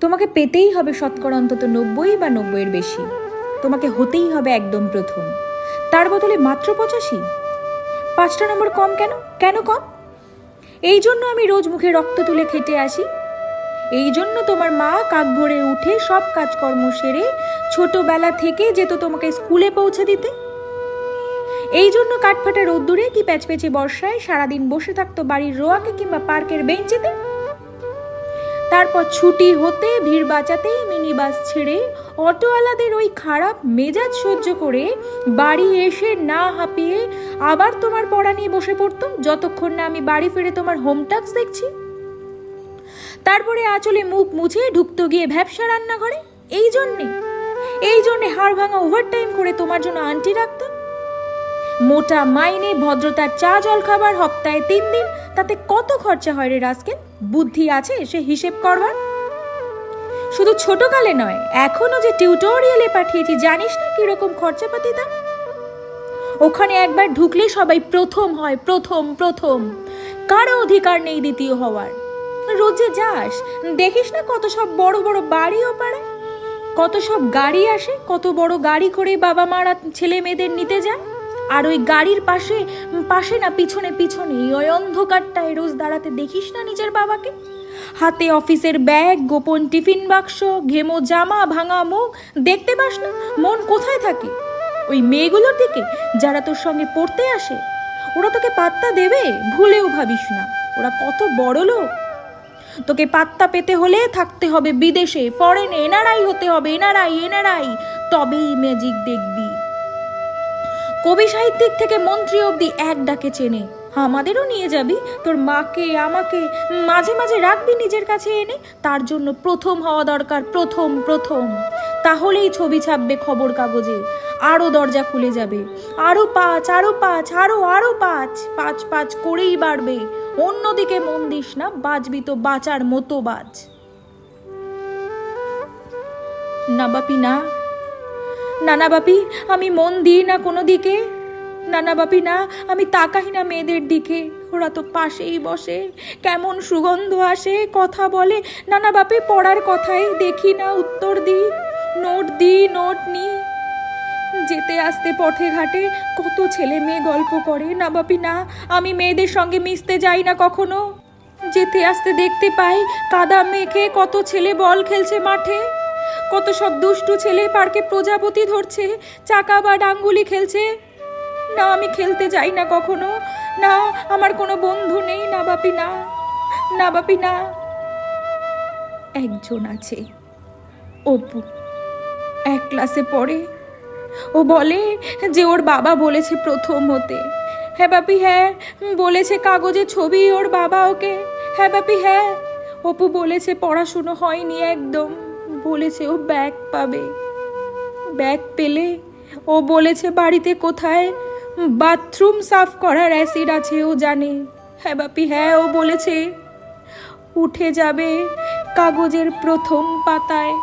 তোমাকে পেতেই হবে শতকরা অন্তত নব্বই বা নব্বইয়ের বেশি। তোমাকে হতেই হবে একদম প্রথম। তার বদলে মাত্র পঁচাশি? পাঁচটা নম্বর কম কেন? কেন কম? এই জন্য আমি রোজ মুখে রক্ত তুলে খেটে আসি। এই জন্য তোমার মা কাক ভরে উঠে সব কাজকর্ম সেরে ছোটবেলা থেকে যেত তোমাকে স্কুলে পৌঁছে দিতে। এই জন্য কাঠফাটা রোদ্দুরে কি প্যাচপ্যাচে বর্ষায় সারাদিন বসে থাকতো বাড়ির রোয়াকে কিংবা পার্কের বেঞ্চেতে? তারপর ছুটি হতে ভিড় বাঁচাতেই মিনি বাস ছেড়ে অটোওয়ালাদের ওই খারাপ মেজাজ সহ্য করে বাড়ি এসে না হাঁপিয়ে আবার তোমার পড়া নিয়ে বসে পড়তো। যতক্ষণ না আমি বাড়ি ফিরে তোমার হোম টাস্ক দেখছি। তারপরে আঁচলে মুখ মুছে ঢুকতো গিয়ে ভ্যাবসা রান্নাঘরে। এই জন্যে এই জন্যে হাড় ভাঙা ওভারটাইম করে তোমার জন্য আন্টি রাখতাম মোটা, মাইনে, ভদ্রতার চা জল খাবার সপ্তাহে তিন দিন। তাতে কত খরচা হয় রে রাজকে বুদ্ধি আছে সে হিসেব করবার? শুধু ছোটকালে নয়, এখনও যে টিউটোরিয়ালে পাঠিয়েছি, জানিস না কীরকম খরচাপাতি দাম? ওখানে একবার ঢুকলে সবাই প্রথম হয়, প্রথম প্রথম। কারও অধিকার নেই দ্বিতীয় হওয়ার। রোজে যাস, দেখিস না কত সব বড় বড় বাড়িও পাড়ায়? কত সব গাড়ি আসে, কত বড় গাড়ি করে বাবা মারা ছেলে মেয়েদের নিতে যায়? আর ওই গাড়ির পাশে পাশে না, পিছনে পিছনে ওই অন্ধকারটায় রোজ দাঁড়াতে দেখিস না নিজের বাবাকে? হাতে অফিসের ব্যাগ, গোপন টিফিন বাক্স, ঘেমো জামা, ভাঙা মুখ, দেখতে পাস না, মন কোথায় থাকে? ওই মেয়েগুলোর দিকে, যারা তোর সঙ্গে পড়তে আসে, ওরা তোকে পাত্তা দেবে? ভুলেও ভাবিস না, ওরা কত বড় লোক। তোকে পাত্তা পেতে হলে থাকতে হবে বিদেশে ফরেনে এনারাই হতে হবে, এনারাই এনারাই, তবেই ম্যাজিক দেখবি। কবি সাহিত্যিক থেকে মন্ত্রী অবধি এক ডাকে চেনে। আমাদেরও নিয়ে যাবি। তোর মাকে, আমাকে মাঝে মাঝে রাখবি নিজের কাছে এনে। তার জন্য প্রথম হওয়া দরকার, প্রথম প্রথম। তাহলেই ছবি ছাপবে খবর কাগজে। আরও দরজা খুলে যাবে। আরও পাঁচ আরও পাঁচ আরও আরও পাঁচ। পাঁচ পাঁচ করেই বাড়বে। অন্যদিকে মন দিস না, বাজবি তো বাঁচার মতো বাজ। না বাপি, না। নানা বাপি, আমি মন দিই না কোনো দিকে। নানা বাপি না, আমি তাকাই না মেয়েদের দিকে। ওরা তো পাশেই বসে, কেমন সুগন্ধ আসে, কথা বলে। নানা বাপি, পড়ার কথাই দেখি না উত্তর দিই, নোট দিই, নোট নিই। যেতে আসতে পথে ঘাটে কত ছেলে মেয়ে গল্প করে। না বাপি না, আমি মেয়েদের সঙ্গে মিশতে যাই না কখনো। যেতে আসতে দেখতে পাই, কাদা মেখে কত ছেলে বল খেলছে মাঠে। কত সব দুষ্টু ছেলে পার্কে প্রজাপতি ধরছে, চাকা বা ডাঙ্গুলি খেলছে। না, আমি খেলতে যাই না কখনো। না, আমার কোনো বন্ধু নেই, না বাপি না না বাপি না। একজন আছে, অপু। এক ক্লাসে পড়ে। ও বলে যে ওর বাবা বলেছে প্রথম হতে। হ্যাঁ বাপি হ্যাঁ বলেছে কাগজে ছবি ওর বাবা ওকে। হ্যাঁ বাপি হ্যাঁ অপু বলেছে পড়াশুনো হয়নি একদম। বলেছে ও ব্যাগ পাবে। ব্যাগ পেলে ও বলেছে বাড়িতে কোথায় বাথরুম সাফ করার অ্যাসিড আছে, ও জানে। হ্যাঁ বাপি হ্যাঁ ও বলেছে। উঠে যাবে কাগজের প্রথম পাতায়।